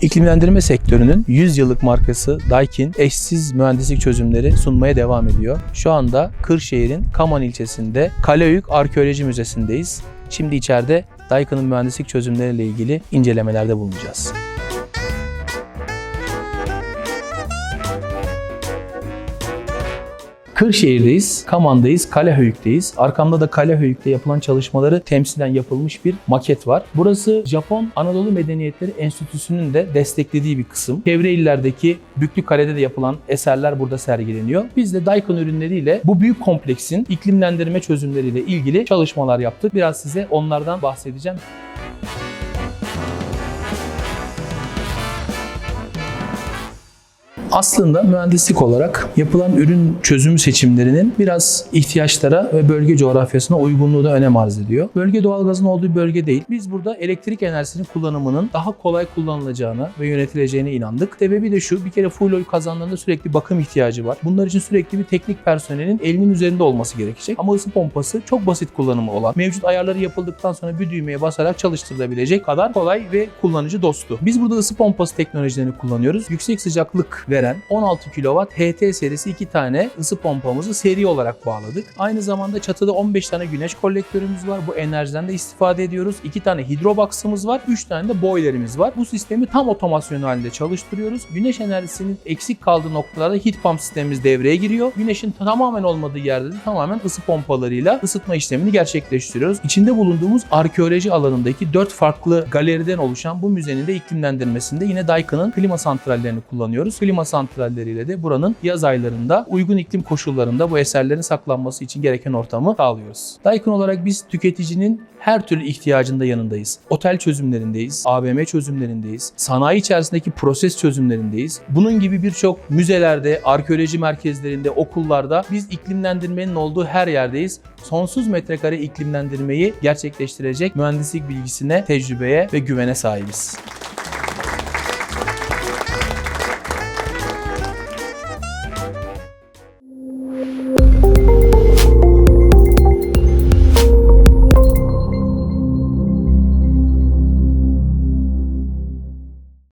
İklimlendirme sektörünün 100 yıllık markası Daikin eşsiz mühendislik çözümleri sunmaya devam ediyor. Şu anda Kırşehir'in Kaman ilçesinde Kaleyük Arkeoloji Müzesi'ndeyiz. Şimdi içeride Daikin'in mühendislik çözümleriyle ilgili incelemelerde bulunacağız. Kırşehir'deyiz, Kaman'dayız, Kalehöyük'teyiz. Arkamda da Kalehöyük'te yapılan çalışmaları temsilen yapılmış bir maket var. Burası Japon Anadolu Medeniyetleri Enstitüsü'nün de desteklediği bir kısım. Çevre illerdeki Büklükale'de de yapılan eserler burada sergileniyor. Biz de Daikin ürünleriyle bu büyük kompleksin iklimlendirme çözümleriyle ilgili çalışmalar yaptık. Biraz size onlardan bahsedeceğim. Aslında mühendislik olarak yapılan ürün çözümü seçimlerinin biraz ihtiyaçlara ve bölge coğrafyasına uygunluğu da önem arz ediyor. Bölge doğalgazın olduğu bölge değil. Biz burada elektrik enerjisinin kullanımının daha kolay kullanılacağına ve yönetileceğine inandık. Sebebi de şu, bir kere fuel oil kazanlarında sürekli bakım ihtiyacı var. Bunlar için sürekli bir teknik personelin elinin üzerinde olması gerekecek. Ama ısı pompası çok basit kullanımı olan, mevcut ayarları yapıldıktan sonra bir düğmeye basarak çalıştırılabilecek kadar kolay ve kullanıcı dostu. Biz burada ısı pompası teknolojilerini kullanıyoruz. Yüksek sıcaklık veren 16 kW HT serisi iki tane ısı pompamızı seri olarak bağladık. Aynı zamanda çatıda 15 tane güneş kolektörümüz var. Bu enerjiden de istifade ediyoruz. 2 tane hidrobox'ımız var. 3 tane de boilerimiz var. Bu sistemi tam otomasyon halinde çalıştırıyoruz. Güneş enerjisinin eksik kaldığı noktalarda heat pump sistemimiz devreye giriyor. Güneşin tamamen olmadığı yerde de tamamen ısı pompalarıyla ısıtma işlemini gerçekleştiriyoruz. İçinde bulunduğumuz arkeoloji alanındaki 4 farklı galeriden oluşan bu müzenin de iklimlendirmesinde yine Daikin'in klima santrallerini kullanıyoruz. Klima santralleriyle de buranın yaz aylarında uygun iklim koşullarında bu eserlerin saklanması için gereken ortamı sağlıyoruz. Daikin olarak biz tüketicinin her türlü ihtiyacında yanındayız. Otel çözümlerindeyiz, AVM çözümlerindeyiz, sanayi içerisindeki proses çözümlerindeyiz. Bunun gibi birçok müzelerde, arkeoloji merkezlerinde, okullarda biz iklimlendirmenin olduğu her yerdeyiz. Sonsuz metrekare iklimlendirmeyi gerçekleştirecek mühendislik bilgisine, tecrübeye ve güvene sahibiz.